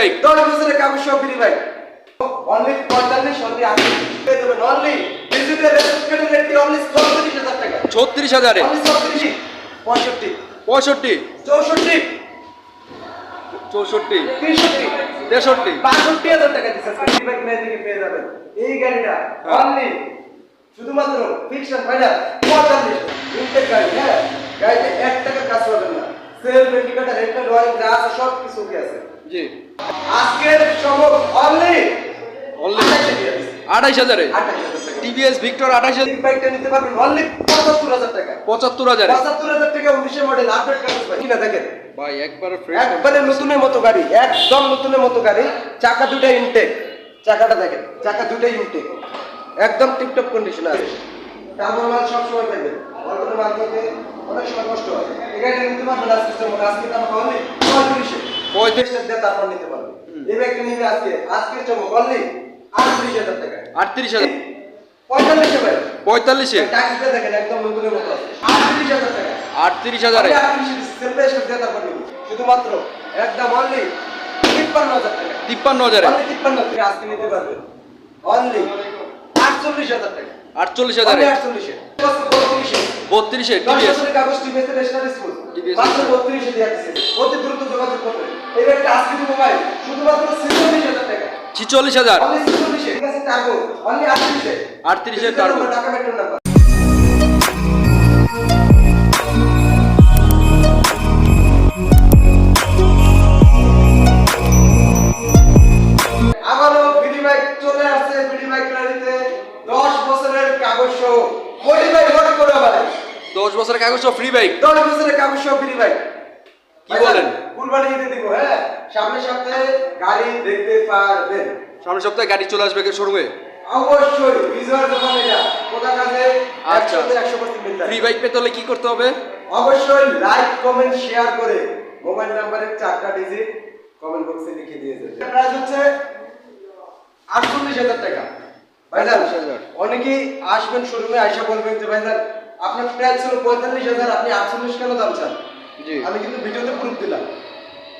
Bike দশ বছরের কাগজ ফ্রি বাইক অনলি পঁয়তাল্লিশ অনলি আশি। অনলি ডিজিটাল একটি অনলি চৌত্রিশ হাজার টাকা। ছত্রিশ হাজারে? চৌত্রিশ পঁয়ষট্টি। পঁয়ষট্টি? চৌষট্টি। চৌষট্টি। তেষট্টি। তেষট্টি? বাষট্টি হাজার টাকা দিচ্ছে বাইক মেয়ে থেকে পেয়ে যাবেন। এই গাড়িটা অনলি শুধুমাত্র ফিকশন ফাইনাল পঁয়তাল্লিশ। ইনটেক গাড়ি হ্যাঁ। গাড়িতে এক টাকা কাজ করবেন না। সেল ইন্ডিকেটার হেডলাইট ওয়ারিং যা আছে সব কিছু কি আছে। জি। আজকের সময় অনলি Only? আঠাইশ হাজারে টিভিএস ভিক্টর আঠাইশ হাজার? এই বাইকটা নিতে পারবেন অনলি পঁচাত্তর হাজার টাকা। পঁচাত্তর হাজারে? পঁচাত্তর হাজার টাকা উনিশের মডেল আপডেট কাগজ পাই কিনা দেখেন। ভাই একবার ফ্রেশ একবারে নতুনের মতো গাড়ি একদম নতুনের মতো গাড়ি। চাকা দুটা ইনটেক চাকাটা দেখেন চাকা দুটাই ইনটেক একদম টিপটপ কন্ডিশন আছে। টার্বো মাল সব সময় পাইবেন। অল্পের মাল করতে অনেক সময় কষ্ট হয়। গাড়িটা নিতে পারবেন আজকে সময় আজকে দাম অনলি পঁয়ত্রিশে পঁয়ত্রিশে দিয়ে তারপর নিতে পারবেন এই ব্যাগটা নিবে আজকে। আজকের চমক অনলি আটত্রিশ হাজার টাকা। আটত্রিশ হাজার। পঁয়তাল্লিশে ভাই। পঁয়তাল্লিশে? ট্যাক্সটা দেখেন একদম নতুনের মতো আছে। আটত্রিশ হাজার টাকা। আটত্রিশ হাজারে? শুধুমাত্র একদম অনলি তিপ্পান্ন হাজার টাকা। তিপ্পান্ন হাজারে? তিপ্পান্ন টাকা আজকে নিতে পারবে। অনলি আটচল্লিশ হাজার টাকা। আটচল্লিশ হাজারে? আটচল্লিশে। বত্রিশে টিভিএস। কাগজ টিভিএস ন্যাশনাল স্কুল TVS বত্রিশে দিয়ে অতি দ্রুত যোগাযোগ করবে। এই একটা আজকে দিব শুধুমাত্র ছেচল্লিশ হাজার টাকা। ছিচল্লিশ টার্গো আটত্রিশে। টাকা নাম্বার চলে আসছে বিডি দশ বছরের কাগজ সহ বাইক মোটি করে আবার দশ বছরের কাগজ ফ্রি বাইক দশ বছরের কাগজ বিডি বাইক কি বলেন? কুরবানি ঈদে দিব হ্যাঁ? সামনের সপ্তাহে গাড়ি দেখতে পারবেন। সামনের সপ্তাহে গাড়ি চলে আসবে শোরুমে? অবশ্যই বিজয়ের দোকান এটা কোথা কাছে আচ্ছা। একশো পার্সেন্ট ফ্রি বাইক পেতে হলে কি করতে হবে? অবশ্যই লাইক কমেন্ট শেয়ার করে মোবাইল নাম্বারের চারটা ডিজিট কমেন্ট বক্সে লিখে দিয়ে দেবেন। প্রাইস হচ্ছে আটচল্লিশ হাজার টাকা। ভাইজান 48,000 অনেকেই আসবেন শোরুমে আইসা বলবেন যে ভাইজান আপনার প্রাইস ছিল পঁয়তাল্লিশ হাজার আপনি আটচল্লিশ কেন দাম চান? জি। আমি কিন্তু ভিডিওতে প্রুফ দিলাম।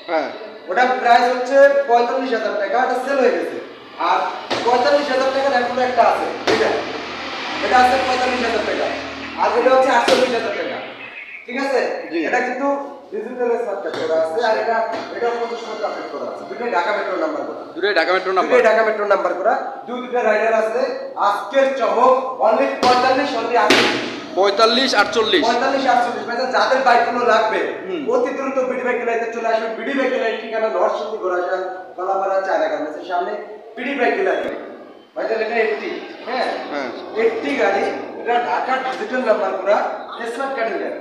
হ্যাঁ। ওটা প্রাইস হচ্ছে পঁয়তাল্লিশ হাজার টাকা এটা সেল হয়ে গেছে। আর পঁয়তাল্লিশ হাজার টাকার এখনও একটা আছে এটা। এটা আছে পঁয়তাল্লিশ হাজার টাকা আর এটা হচ্ছে আটচল্লিশ হাজার টাকা। ঠিক আছে। এটা কিন্তু ডিজিটাল স্মার্ট কার্ড করা আছে আর এটা এটা পঞ্চাশ টাকা আপডেট করা আছে। দুটোই ঢাকা মেট্রো নাম্বার করা। দুটোই ঢাকা মেট্রো নাম্বার দুটোই ঢাকা মেট্রো নাম্বার করা। দুই দুটো রাইডার আছে। আজকের চমক অনলি পঁয়তাল্লিশ অনলি আটচল্লিশ। পঁয়তাল্লিশ আটচল্লিশ। পঁয়তাল্লিশ আটচল্লিশ। মানে যাদের বাইকগুলো লাগবে অতি দ্রুত বিডি বাইক লাইতে চলে আসবে বিডি বাইক লাইট ঠিকানা নরসিংদী ঘোড়াশাল কলাপাড়া চায়না গার্মেন্টসের সামনে। বিডি বাইক লাইট এটা একটি হ্যাঁ? হ্যাঁ। একটি গাড়ি এটা ঢাকা ডিজিটাল নাম্বার করা স্মার্ট কার্ডের গাড়ি।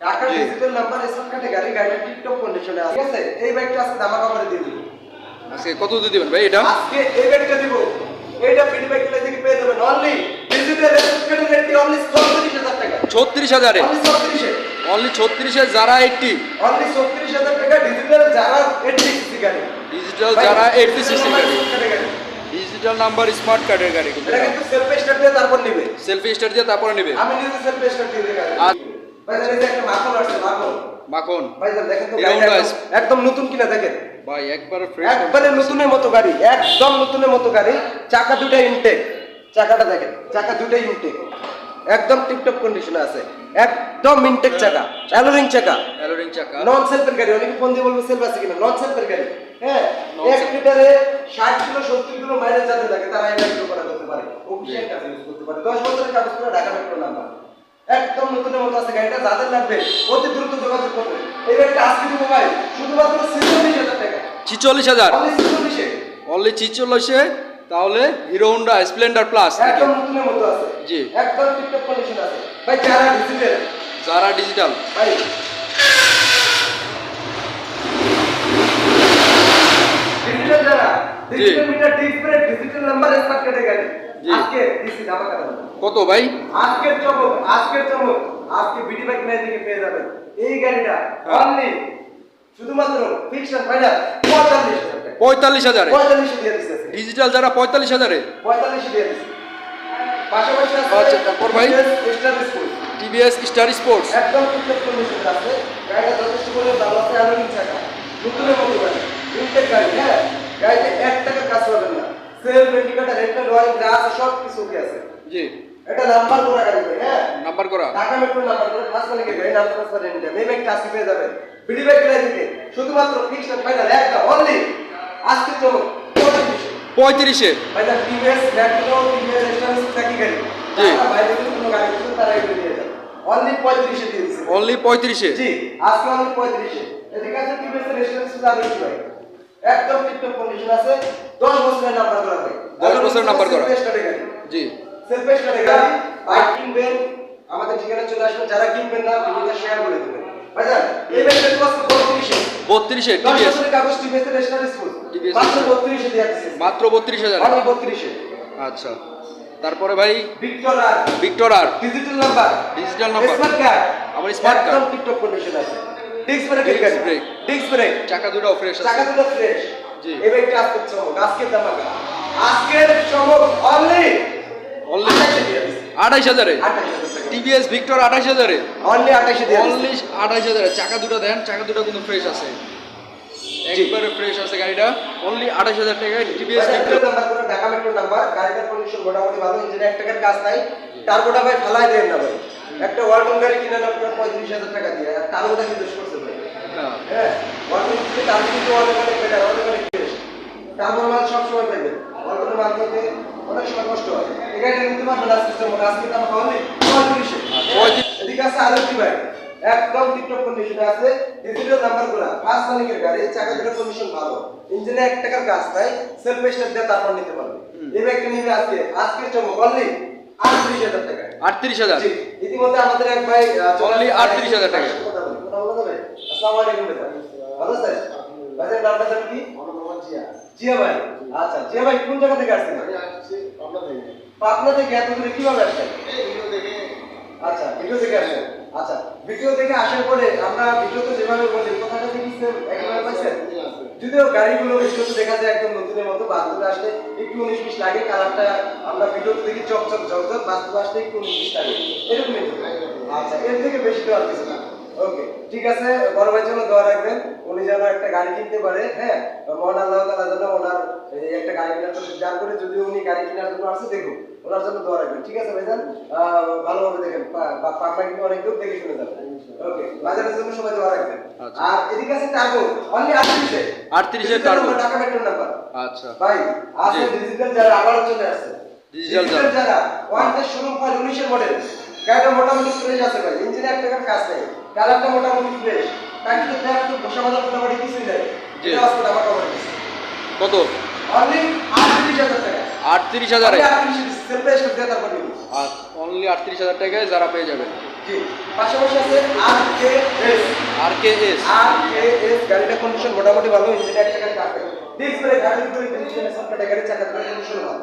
ঢাকা ডিজিটাল নাম্বার স্মার্ট কার্ডের গাড়ি গাড়িটা টিপটপ কন্ডিশনে আছে। ঠিক আছে? এই বাইকটা আজকে দামাকা করে দিয়ে দিবো। আজকে কত দিয়ে দিবেন ভাই এটা? আজকে এই বাইকটা দিব। এইটা বিডি বাইক লাইট থেকে পেয়ে যাবেন অনলি ডিজিটাল রেজিস্ট্রেটেড রেটটি অনলি 36000 টাকা ছত্রিশ হাজারে অনলি 36 এ অনলি ছত্রিশে। যারা এইটটি অনলি 36000 টাকা ডিজিটাল যারা 80 সিসি গাড়ি। ডিজিটাল যারা এইটটি সিসি গাড়ি। গাড়ি ডিজিটাল নাম্বার স্মার্ট কার্ডের গাড়ি এটা কিন্তু সেলফ স্টার্ট দিয়ে তারপর নিবে। সেলফি স্টার দিয়ে তারপরে নেবে। আমি নিজে সেলফ স্টার্ট দিয়ে গাড়ি ভাই একটা মাখন মাখন। ভাই দেখেন তো এই একদম- একদম নতুন কিনা দেখেন। ভাই একবার ফ্রেশ একবারে নতুনের মতো গাড়ি একদম নতুনের মতো গাড়ি। চাকা দুটা ইনটেক চাকাটা দেখেন চাকা দুটাই ইনটেক একদম টিপটপ কন্ডিশনে আছে। একদম ইনটেক চাকা অ্যালোরিং চাকা। অ্যালোরিং চাকা। নন সেলফের গাড়ি অনেকে ফোন দিয়ে বলবে সেলফ আছে কিনা। নন সেলফের গাড়ি। হ্যাঁ এক লিটারে ষাট কিলো সত্তর কিলো মাইলেজ যাদের লাগে তারা এই বাইক করা করতে পারে। অফিসিয়াল কাজে ইউজ করতে পারে। দশ বছরের কাগজ করে ঢাকা মেট্রো নাম্বার একদম নতুনের মতো আছে গাড়িটা যাদের লাগবে অতি দ্রুত যোগাযোগ করবে। এই বাইকটা আজকে দিব ভাই শুধুমাত্র ছেচল্লিশ হাজার টাকা। ছিচল্লিশ হাজার? অনলি ছেচল্লিশে। অনলি ছিচল্লিশে? তাহলে হিরো হোন্ডা স্প্লেন্ডার প্লাস একদম নতুনের মতো আছে। জি। একদম টিপটপ কন্ডিশন আছে। ভাই যারা ডিজিটাল যারা ডিজিটাল ভাই। ডিজিটাল যারা। Digital meter number smart. আজকে কত ভাই? আজকের চমক আজকের চমক। আজকে বিডি বাইক নাই থেকে পেয়ে যাবেন। এই গাড়িটা হ্যাঁ। অনলি শুধুমাত্র ফাইনাল পঁয়তাল্লিশ হাজার পঁয়তাল্লিশ হাজারে? পঁয়তাল্লিশে দিয়ে দিচ্ছে ডিজিটাল যারা পঁয়তাল্লিশ হাজারে? পঁয়তাল্লিশে দিয়ে দিচ্ছে পাশাপাশি আচ্ছা, তারপর ভাই? Star school TVS star sports একদম ঠিকঠাক কন্ডিশন আছে। গাড়িটা যথেষ্ট পরিমাণ ভালো আছে অ্যালুমিনিয়াম চাকা নতুনের মতো গাড়ি। ইনটেক গাড়ি হ্যাঁ? গাড়িতে এক টাকা কাজ পাবেন না। ওয়ারিং যা সব কিছু ওকে আছে। জি। এটা নাম্বার করা গাড়ি হ্যাঁ? নাম্বার করা? ঢাকা মেট্রো নাম্বার করে মালিকের গাড়ি নাম্বার এই পেয়ে যাবেন। বিডি ব্যাগ কিনে শুধুমাত্র ফিক্সড ফাইনাল একটা অনলি আজকে চমক পঁয়ত্রিশে। পঁয়ত্রিশে। টিভিএস মেট্রো টিভিএস স্টান্স চাকি গাড়ি। তারা বাইরে থেকে কোনো গাড়ি কিছু তারা এগুলো নিয়ে যাবে। অনলি পঁয়ত্রিশে দিয়ে দিচ্ছে অনলি পঁয়ত্রিশে। জি আজকে অনলি পঁয়ত্রিশে। এদিকে আছে টিভিএস এর রেস্টুরেন্ট সুদা ভাই? একদম টিপটপ কন্ডিশন আছে। দশ বছরের নাম্বার করা ভাই। 10 বছরের নাম্বার করা। জি। সেলফেস ক্যাটাগরি বাইক কিনবেন আমাদের ঠিকানা চলে আসবেন যারা কিনবেন না ভিডিওটা শেয়ার করে দেবেন। ভাইজান এই টিভিএস। কাগজ টিভিএস স্কুল মাত্র বত্রিশে দিয়ে মাত্র হাজার। অনলি বত্রিশে। আচ্ছা। তারপরে ভাই? ভিক্টর আর ভিক্টর আর digital number Digital number। Smart card আবার smart card। একদম টিপটপ কন্ডিশন আছে। Disc brake Disc brake। Disc brake চাকা দুটাও ফ্রেশ আছে। দুটো ফ্রেশ জি। এই ব্যাগটা আজকের চমক। আজকের দামাকা। আজকের চমক অনলি Only। আঠাইশ হাজারে। টিভিএস ভিক্টর আঠাইশ হাজারে অনলি আঠাশে দিয়ে অনলি আঠাইশ হাজারে চাকা দুটো দেন চাকা দুটো কিন্তু ফ্রেশ আছে। একবারে ফ্রেশ আছে গাড়িটা। অনলি আঠাইশ হাজার টাকায় টিভিএস ভিক্টর। নাম্বার করে ঢাকা মেট্রো নাম্বার গাড়িটার কন্ডিশন মোটামুটি ভালো ইঞ্জিনে এক টাকার কাজ নাই। টার্বোটা ভাই ফালাই দেন না ভাই। একটা ওয়ালটন গাড়ি কিনে নেন আপনার পঁয়ত্রিশ হাজার টাকা দিয়ে আর টার্বোটা কিন্তু করছে ভাই? হ্যাঁ ওয়ালটন থেকে টার্বো কিন্তু ওয়ালটন গাড়ি বেটার ওয়ালটন গাড়ি ফ্রেশ টার্বোর মাল সবসময় পাইবেন। ওয়ালটনের মাল কিনতে অনেক সময় কষ্ট হয় এই গাড়িটা নিতে পারবেন আজকে যেমন আজকে দাম পাওয়া পঁয়ত্রিশে এদিকে আছে আরও কি ভাই একদম টিপটপ কন্ডিশনে আছে ডিজিটাল নাম্বারগুলা ফার্স্ট মালিকের গাড়ি চাকা দুটোর কন্ডিশন ভালো ইঞ্জিনে এক টাকার কাজ নাই সেলফ স্টার্ট দিয়ে তারপর নিতে পারবে এই ব্যাগটা নিবে আজকে আজকে চমক অনলি আটত্রিশ হাজার টাকা আটত্রিশ হাজার ইতিমধ্যে আমাদের এক ভাই Only আসছে। 38,000 টাকা। কথা বলা যাবে? আসসালামু আলাইকুম ভাই। ভালো আছেন? ভাইজান নামটা কি? জিয়া ভাই। আচ্ছা, জিয়া ভাই কোন জায়গা থেকে আসছেন? পাবনা থেকে এত দূরে কীভাবে আসছেন? আচ্ছা, ভিডিও থেকে আসছেন। আচ্ছা, ভিডিও থেকে আসার পরে আমরা ভিডিওতে যেভাবে বলি, কথাটা বুঝছেন? একেবারে পাইছেন? যদিও গাড়িগুলো ভিডিওতে দেখা যায় একদম নতুনের মতো বাস্তবে আসলে একটু উনিশ বিশ লাগে কালারটা আমরা ভিডিওতে দেখি চকচক ঝকঝক বাস্তবে আসলে একটু উনিশ বিশ লাগে এরকমই আচ্ছা এর থেকে বেশি তো আর কিছু ওকে ঠিক আছে বড় ভাইয়ের জন্য দোয়া রাখবেন। উনি যেন একটা গাড়ি কিনতে পারে হ্যাঁ? মহান আল্লাহ তাআলা যেন ওনার একটা গাড়ি কেনার জন্য যার করে যদি উনি গাড়ি কেনার জন্য আসে দেখুন ওনার জন্য দোয়া রাখবেন। ঠিক আছে ভাইজান? ভালোভাবে দেখেন পাকনা কিন্তু অনেক দূর দেখে শুনে যাবেন ওকে বাজারের জন্য সবাই দোয়া রাখবেন। আর এদিকে আছে টার্বো অনলি আটত্রিশে। 38 এর টাকা মেট্রো নাম্বার আচ্ছা। ভাই আছে ডিজিটাল যারা আবার চলে আসছে ডিজিটাল যারা। উনিশের মডেল গাড়িটা মোটামুটি ফ্রেশ আছে ভাই। ইঞ্জিনে এক টাকার কাজ নেই। কালারটা মোটামুটি ফ্রেশ টাকিতে ট্যাপ তো বসা বাজার মোটামুটি কিছুই নেই। এটা আসলে আমার কভার কত? অনলি আটত্রিশ হাজার টাকা। আটত্রিশ হাজারে অনলি আটত্রিশ হাজার। টাকায় যারা পেয়ে যাবেন পাশাপাশি আছে R K S R K S R K S গাড়িটা কন্ডিশন মোটামুটি ভালো ইঞ্জিনে এক টাকার কাজ ব্রেক গাড়ির উপরে ডিজিটাল সফটওয়্যার গাড়ি চাকা কন্ডিশন ভালো।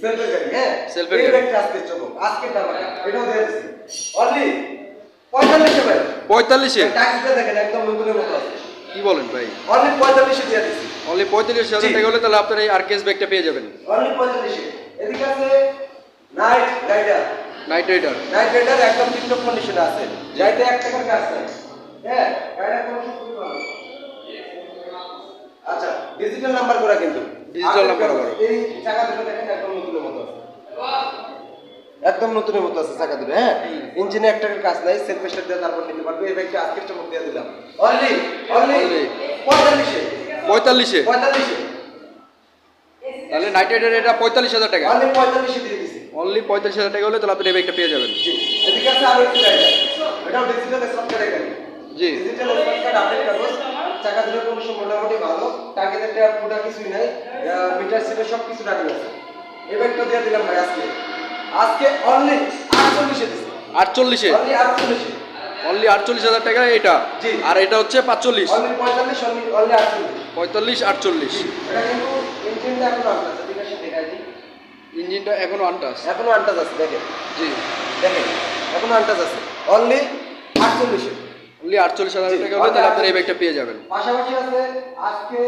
সেলফের গাড়ি। হ্যাঁ Self-এর গাড়ি। আজকে চমক আজকে দাম এটাও দিয়ে দিচ্ছি অনলি পঁয়তাল্লিশে ভাই। পঁয়তাল্লিশে? ট্যাক্সটা দেখেন একদম নতুনের মতো আছে। কি বলেন ভাই? অনলি পঁয়তাল্লিশে দিয়ে দিচ্ছি অনলি পঁয়তাল্লিশ হাজার। টাকা হলে তাহলে আপনার এই আর কেস ব্যাগটা পেয়ে যাবেন। অনলি পঁয়তাল্লিশে। এদিকে আছে Knight Rider Knight Rider Knight Rider একদম টিপটপ কন্ডিশনে আছে। গাড়িতে এক টাকার কাজ হ্যাঁ গাড়িটা আচ্ছা ডিজিটাল নাম্বার করা কিন্তু। এই চাকা দুটো দেখেন একদম নতুনের মতো আছে। একদম নতুনের মতো আছে চাকা দুটো হ্যাঁ? ইঞ্জিনে এক টাকার কাজ নাই সেলফ স্টার্ট দিয়ে তারপর নিতে পারবে। এই ব্যাগটা আজকের চমক দিয়ে দিলাম। অনলি অনলি পঁয়তাল্লিশে। পঁয়তাল্লিশে? পঁয়তাল্লিশে। তাহলে নাইট রাইডার এটা পঁয়তাল্লিশ হাজার টাকা। অনলি পঁয়তাল্লিশে দিয়ে দিছি। অনলি পঁয়তাল্লিশ হাজার টাকা হলে তাহলে আপনি এই ব্যাগটা পেয়ে যাবেন। জি। এদিকে আছে আরও একটি রাইডার এটাও ডিজিটাল স্মার্ট কার্ডের গাড়ি। জি। ডিজিটাল স্মার্ট কার্ড আপডেট কাগজ চাকা দুটোর কন্ডিশন মোটামুটি ভালো টাকেতে ট্যাপ ফুটা কিছুই নাই মিটার সিটে সব কিছু রাখি আছে এই ব্যাগটা দিয়ে দিলাম ভাই আজকে। আজকে অনলি আটচল্লিশে দিচ্ছি আটচল্লিশে? অনলি আটচল্লিশে। অনলি আটচল্লিশ হাজার টাকা এটা? জি। আর এটা হচ্ছে পাঁচচল্লিশ। অনলি পঁয়তাল্লিশ আটচল্লিশ। ইঞ্জিনটা এখনও আনটাস ইঞ্জিনটা এখনও আনটাস এখনও আনটাস আছে দেখেন। জি। দেখেন এখনও আনটাস আছে। অনলি আটচল্লিশে। অনলি আটচল্লিশ হাজার টাকা হলে তাহলে আপনার এই ব্যাগটা পেয়ে যাবেন। পাশাপাশি আছে আজকে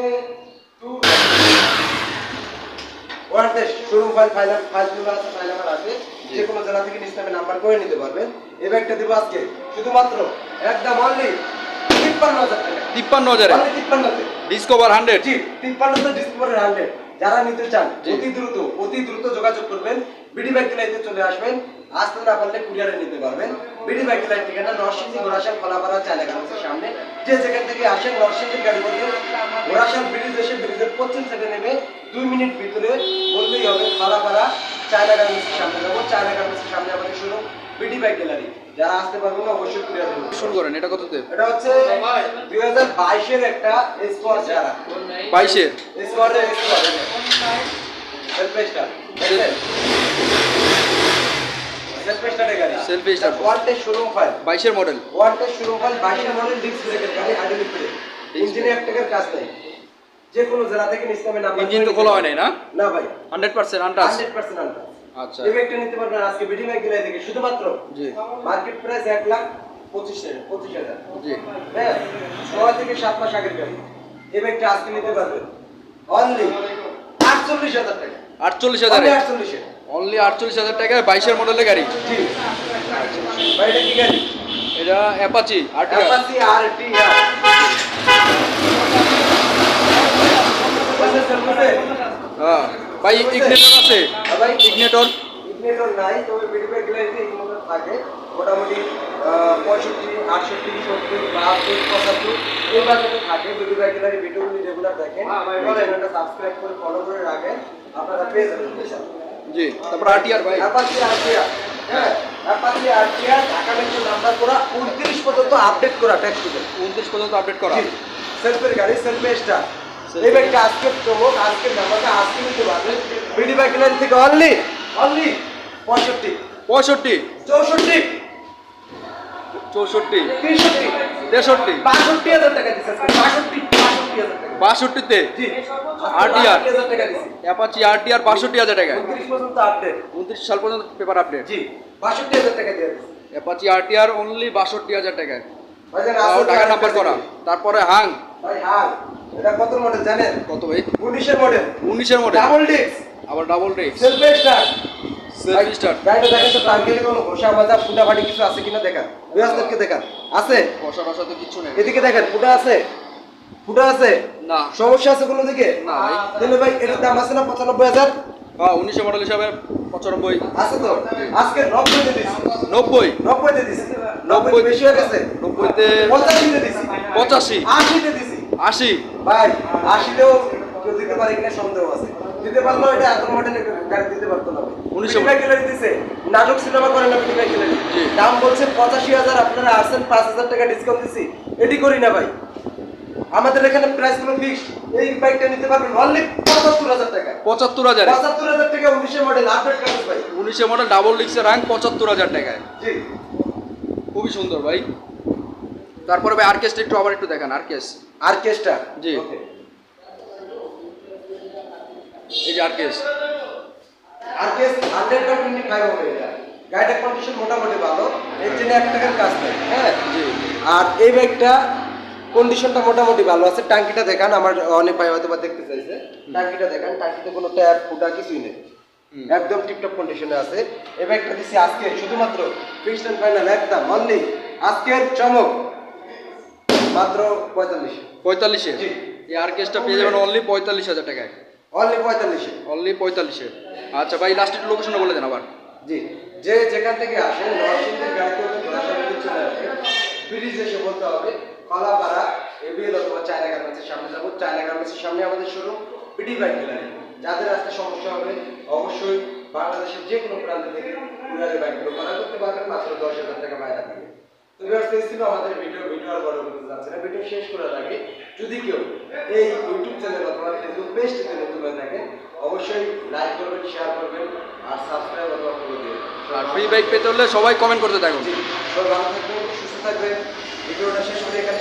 two world showroom file file ফাইলগুলো আছে ফাইল নাম্বার আছে। যে কোনো জেলা থেকে নিস্তামে নাম্বার করে নিতে পারবেন। এই ব্যাগটা দেবো আজকে। শুধুমাত্র একদম অনলি তিপ্পান্ন হাজার টাকা। তিপ্পান্ন হাজারে? তিপ্পান্নতে ডিসকভার হান্ড্রেড জি তিপ্পান্ন তো ডিসেম্বরের হান্ড্রেড যারা নিতে চান। অতি দ্রুত অতি দ্রুত যোগাযোগ করবেন। বিডি লাইতে চলে আসবেন। আসতে না পারলে কুরিয়ারে নিতে পারবেন। বিডি বাইক লাইট ঠিকানা নরসিংদী ঘোড়াশাল খোলাপাড়া চায়না গার্মেন্টসের সামনে। যে যেখান থেকে আসেন নরসিংদীর গাড়ি বলতে ঘোড়াশাল ব্রিজ এসে ব্রিজের পশ্চিম সাইডে নেমে দুই মিনিট ভিতরে বললেই হবে খোলাপাড়া চায়না গার্মেন্টসের সামনে যাব। চায়না গার্মেন্টসের সামনে আমাদের শুরু বিডি বাইক গ্যালারি। যারা আসতে পারবেন না অবশ্যই কুরিয়ারে নেবেন। শুরু করেন এটা কততে? এটা হচ্ছে দুই হাজার বাইশের একটা স্কোয়ার যারা। বাইশের? স্কোয়ারের স্কোয়ার সেলফেস্টার দেখলেন সেলফেস্টারের গাড়ি Self start. ওয়ানটে শোরুম ফাইল বাইশের মডেল ওয়ানটে শোরুম ফাইল বাইশের মডেল ডিস্ক ব্রেকের গাড়ি হাইড্রোলিক ব্রেক ইঞ্জিনে এক টাকার কাজ নেই যে কোনো জেলা থেকে ইসলামের নাম্বার ইঞ্জিন তো খোলা হয় নাই না? না ভাই। হান্ড্রেড পার্সেন্ট আন্টাস হান্ড্রেড পার্সেন্ট আনটা আচ্ছা। এই ব্যাগটা নিতে পারবেন আজকে বিডি ব্যাগ গেলে থেকে শুধুমাত্র জি। মার্কেট প্রাইস এক লাখ পঁচিশ পঁচিশ হাজার। জি। হ্যাঁ ছয় থেকে সাত মাস আগের গাড়ি। এই ব্যাগটা আজকে নিতে পারবেন অনলি আটচল্লিশ হাজার টাকা। আটচল্লিশ হাজারে? অনলি আটচল্লিশে অনলি আটচল্লিশ হাজার টাকায় বাইশের মডেলের গাড়ি। জি। ভাই এটা অ্যাপাচি হ্যাঁ। ভাই ইগনেটর আছে। ভাই ইগনেটর ইগনিটর নাই তবে বিডিব্যাগ গ্যালারিতে এগুলো থাকে। মোটামুটি পঁয়ষট্টি আটষট্টি সত্তর বাহাত্তর পঁচাত্তর এই বাজেটে থাকে বিডিব্যাগ গ্যালারি ভিডিওগুলি রেগুলার দেখেন সাবস্ক্রাইব করে ফলো করে রাখেন। আপনারা পেয়ে যাবেন জি তারপর আরটিআর ভাই। অ্যাপাচি আরটিআর হ্যাঁ Apache RTR Dhaka metro number করা উনত্রিশ পর্যন্ত আপডেট করা ট্যাক্স উনত্রিশ পর্যন্ত আপডেট করা। সেলফের গাড়ি সেলফে স্টার এই ব্যাগটা আজকের চমক আজকের নাম্বারটা আজকে নিতে পারবেন বিডি বাইক গ্যালারি থেকে অনলি অনলি পঁয়ষট্টি। পঁয়ষট্টি। চৌষট্টি। চৌষট্টি। তেষট্টি। তেষট্টি। বাষট্টি হাজার টাকা দিচ্ছে আজকে। বাষট্টি। বাষট্টিতে? টাকা দিচ্ছি অ্যাপাচি আরটিআর বাষট্টি হাজার টাকায়। উনত্রিশ সাল পর্যন্ত পেপার আপডেট জি বাষট্টি হাজার টাকা অ্যাপাচি আরটিআর অনলি বাষট্টি হাজার ভাইজান, টাকা নাম্বার করা। তারপরে হাং। এটা কত মডেল জানেন? কত ভাই? উনিশের মডেল উনিশের মডেল ডাবল ডিস্ক আবার ডাবল রেক্স সেলফে স্টার সেলফ স্টার গাড়িটা দেখেন তো টাঙ্গেলে কোনো ঘষা মাজা ফুটা ফাটি কিছু আছে কিনা দেখান। বিরাজদেরকে দেখান। আছে? বসা বসা তো কিচ্ছু নেই। এদিকে দেখেন ফুটা আছে? ফুটা আছে? না। সমস্যা আছে কোনো দিকে? না তাহলে ভাই এটার দাম আছে না পঁচানব্বই হাজার? হ্যাঁ উনিশের মডেল হিসাবে পঁচানব্বই। আছে তো? আজকে নব্বই দিয়ে দিছি। নব্বই। নব্বই দিয়ে দিছি। নব্বই বেশি হয়ে গেছে? নব্বইতে পঁচাশি দিয়ে দিছি। পঁচাশি। আশি দিয়ে দিছি। আশি। ভাই আশিতেও কেউ দিতে পারে কিনা সন্দেহ আছে। দিতে পারল এটা এত মডেলের গাড়ি দিতে পারতো না উনিশশো উনিশশো গ্যালারি দিছে। নাটক সিনেমা করে না পিটিকা গ্যালারি দাম বলছে পঁচাশি হাজার আপনারা আসছেন পাঁচ হাজার টাকা ডিসকাউন্ট দিছি। এটি করি না ভাই। আমাদের এখানে প্রাইসগুলো ফিক্সড এই বাইকটা নিতে পারবেন অনলি পঁচাত্তর হাজার টাকা। পঁচাত্তর হাজারে? পঁচাত্তর হাজার টাকা উনিশের মডেল আপডেট কাগজ ভাই। উনিশের মডেল ডাবল ডিক্সের র্যাঙ্ক পঁচাত্তর হাজার টাকায়। জি। খুবই সুন্দর ভাই। তারপরে ভাই আর্কেস্ট একটু আবার একটু দেখান আর্কেস আর্কেস্ট্রা জি। এই যে আর্কেস আর্কেস হান্ড্রেড বাই টোয়েন্টি ফাইভ হবে এটা। গাড়িটার কন্ডিশন মোটামুটি ভালো। ইঞ্জিনে এক টাকার কাজ নেই। হ্যাঁ? জি। আর এই বাইকটা কন্ডিশনটা মোটামুটি ভালো আছে। ট্যাঙ্কিটা দেখান আমার অনেক ভাই হয়তো বা দেখতে চাইছে। টাঙ্কিটা দেখান টাঙ্কিতে কোনো ট্যাপ ফুটা কিছুই নেই। একদম টিপটপ কন্ডিশনে আছে। এই বাইকটা দিচ্ছি আজকে শুধুমাত্র ফিক্সড ফাইনাল একদম অনলি আজকের চমক। মাত্র পঁয়তাল্লিশ। পঁয়তাল্লিশে। এই আর্কেসটা পেয়ে যাবেন অনলি পঁয়তাল্লিশ হাজার টাকায়। অনলি পঁয়তাল্লিশে। অনলি পঁয়তাল্লিশে। আচ্ছা ভাই লাস্ট একটু লোকেশনটা বলে দেন আবার। জি। যে যেখান থেকে আসেন নরসিংদীর হচ্ছে ঘোড়াশালী চলে আসে। ব্রিজ এসে বলতে হবে। কলাপাড়া এবিএল অথবা চায়না গার্মেন্টসের সামনে যাব। চায়না গার্মেন্টসের সামনে আমাদের শুরু পিডি বাইক গ্যালারি যাদের সমস্যা হবে অবশ্যই বাংলাদেশের যে কোনো প্রান্ত থেকে কুরিয়ারে বাইকগুলো করা করতে পারবেন মাত্র দশ হাজার টাকা থেকে তো ভিউয়ার্স এই ছিল আমাদের ভিডিও ভিডিও আর বড় করতে যাচ্ছে না। ভিডিও শেষ করার আগে যদি কেউ এই ইউটিউব চ্যানেল অথবা ফেসবুক পেজটিতে নতুন হয়ে থাকেন অবশ্যই লাইক করবেন শেয়ার করবেন আর সাবস্ক্রাইব অথবা ফলো দিবেন ফ্রি বাইক পেতে হলে সবাই কমেন্ট করতে থাকুন। সবাই ভালো থাকবেন সুস্থ থাকবেন। ভিডিওটা শেষ করে এখানে